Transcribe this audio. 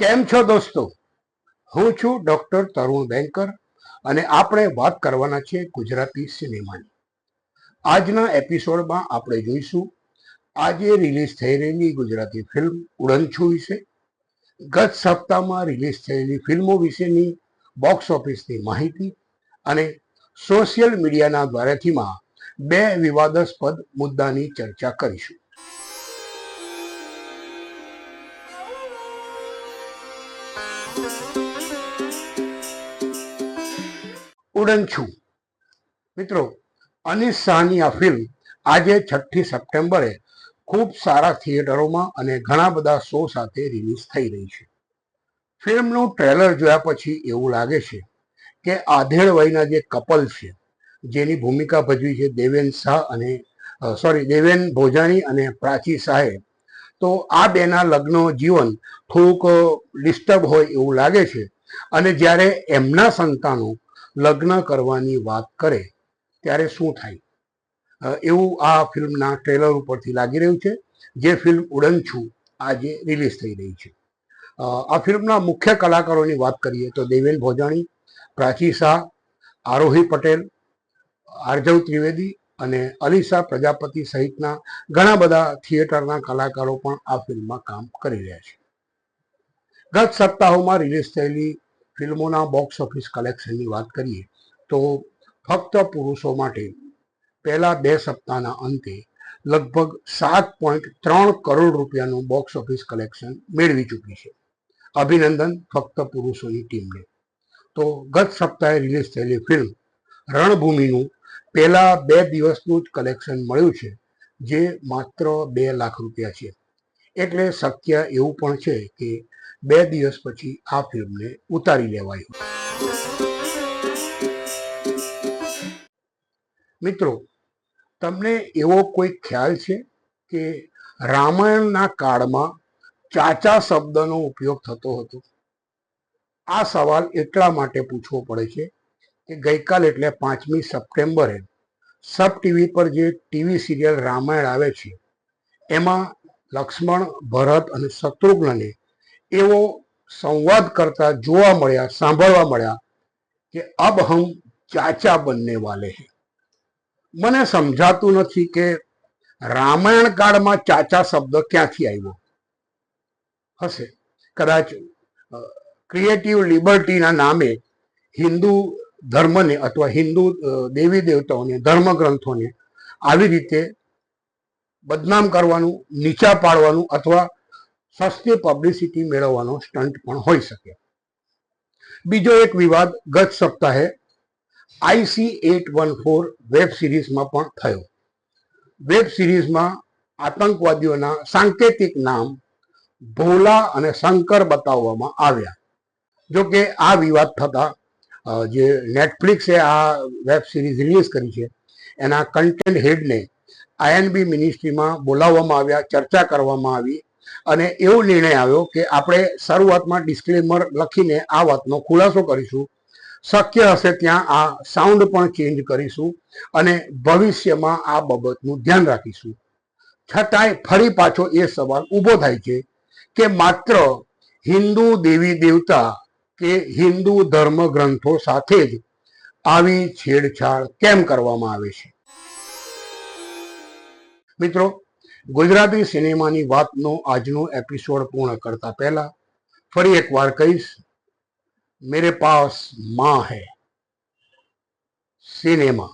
કેમ છો દોસ્તો? હું છું ડોક્ટર તરુણ બેંકર અને આપણે વાત કરવાના છે ગુજરાતી સિનેમાની. આજના એપિસોડમાં આપણે જોઈશું, આજે રિલીઝ થઈ રહેલી ગુજરાતી ફિલ્મ ઉડનછુ વિશે, ગત સપ્તાહમાં રિલીઝ થયેલી ફિલ્મો વિશેની બોક્સ ઓફિસની માહિતી અને સોશિયલ મીડિયાના દ્વારાથીમાં બે વિવાદાસ્પદ મુદ્દાની ચર્ચા કરીશું. ઉડનછુ. મિત્રો અનિસ શાહની આ ફિલ્મ આજે છઠ્ઠી સપ્ટેમ્બરે ખૂબ સારા થિયેટરોમાં અને ઘણા બધા શો સાથે રિલીઝ થઈ રહી છે. ફિલ્મનું ટ્રેલર જોયા પછી એવું લાગે છે કે આધેડ વયના જે કપલ છે, જેની ભૂમિકા ભજવી છે દેવેન શાહ અને સોરી દેવેન ભોજાણી અને પ્રાચી શાહે, તો આ બેના લગ્ન જીવન થોડુંક ડિસ્ટર્બ હોય એવું લાગે છે. અને જ્યારે એમના સંતાનો લગ્ન કરવાની વાત કરે, ત્યારે શું થાય? એવું આ ફિલ્મના ટ્રેલર ઉપરથી લાગી રહ્યું છે, જે ફિલ્મ ઉડન છું આજે રિલીઝ થઈ રહી છે. આ ફિલ્મના મુખ્ય કલાકારોની વાત કરીએ તો દેવેન ભોજાણી, પ્રાચી શાહ, આરોહી પટેલ, આર્જવ ત્રિવેદી અને અલીશા પ્રજાપતિ સહિતના ઘણા બધા થિયેટરના કલાકારો પણ આ ફિલ્મમાં કામ કરી રહ્યા છે. ગત સપ્તાહોમાં રિલીઝ થયેલી ફિલ્મોના બોક્સ ઓફિસ કલેક્શનની વાત કરીએ, તો ફક્ત પુરુષો માટે પહેલા બે સપ્તાહના અંતે લગભગ સાત પોઈન્ટ ત્રણ કરોડ રૂપિયાનું બોક્સ ઓફિસ કલેક્શન મેળવી ચૂકી છે. અભિનંદન ફક્ત પુરુષોની ટીમને. તો ગત સપ્તાહે રિલીઝ થયેલી ફિલ્મ રણભૂમિનું પહેલા બે દિવસનું જ કલેક્શન મળ્યું છે, જે માત્ર બે લાખ રૂપિયા છે. એટલે શક્ય એવું પણ છે કે બે દિવસ પછી આ ફિલ્મને ઉતારી લેવાય મિત્રો, તમને એવો કોઈ ખ્યાલ છે કે રામાયણના કાળમાં ચાચા શબ્દનો ઉપયોગ થતો હતો? આ સવાલ એટલા માટે પૂછવો પડે છે કે ગઈકાલ એટલે પાંચમી સપ્ટેમ્બરે સબ ટીવી પર જે ટીવી સિરિયલ રામાયણ આવે છે, એમાં લક્ષ્મણ, ભરત અને શત્રુઘ્નને એવો સંવાદ કરતા જોવા મળ્યા, સાંભળવા મળ્યા કે અબ હમ ચાચા બનને વાલે હે. મને સમજાતું નથી કે રામાયણ કાળમાં ચાચા શબ્દ ક્યાંથી આવ્યો? હશે. કદાચ ક્રિએટિવ લિબર્ટીના નામે હિન્દુ ધર્મને અથવા હિન્દુ દેવી દેવતાઓને ધર્મગ્રંથોને આવી રીતે બદનામ કરવાનું, નીચા પાડવાનું અથવા સસ્તી પબ્લિસિટી મેળવવાનો સ્ટન્ટ પણ હોઈ શકે. બીજો એક વિવાદ ગત સપ્તાહે IC eight one four web સિરીઝમાં પણ થયો. વેબ સિરીઝમાં આતંકવાદીઓના સાંકેતિક નામ ભોલા અને શંકર બતાવવામાં આવ્યા. જો કે આ વિવાદ થતા જે નેટફ્લિક્સે આ વેબ સિરીઝ રિલીઝ કરી છે, એના કન્ટેન્ટ હેડને આઈએનબી મિનિસ્ટ્રીમાં બોલાવવામાં આવ્યા, ચર્ચા કરવામાં આવી અને એવો નિર્ણય આવ્યો કે આપણે શરૂઆતમાં ડિસ્ક્લેમર લખીને આ વાતનો ખુલાસો કરીશું. શક્ય હશે ત્યાં આ સાઉન્ડ પણ ચેન્જ કરીશું અને ભવિષ્યમાં આ બાબતનું ધ્યાન રાખીશું. છતાંય ફરી પાછો એ સવાલ ઊભો થાય છે કે માત્ર હિન્દુ દેવી દેવતા કે હિન્દુ ધર્મ ગ્રંથો સાથે જ આવી છેડછાડ કેમ કરવામાં આવે છે? મિત્રો ગુજરાતી સિનેમાની વાતનો આજનો એપિસોડ પૂર્ણ કરતા પહેલા ફરી એકવાર કહીશ, મેરે પાસમાં હૈ સિનેમા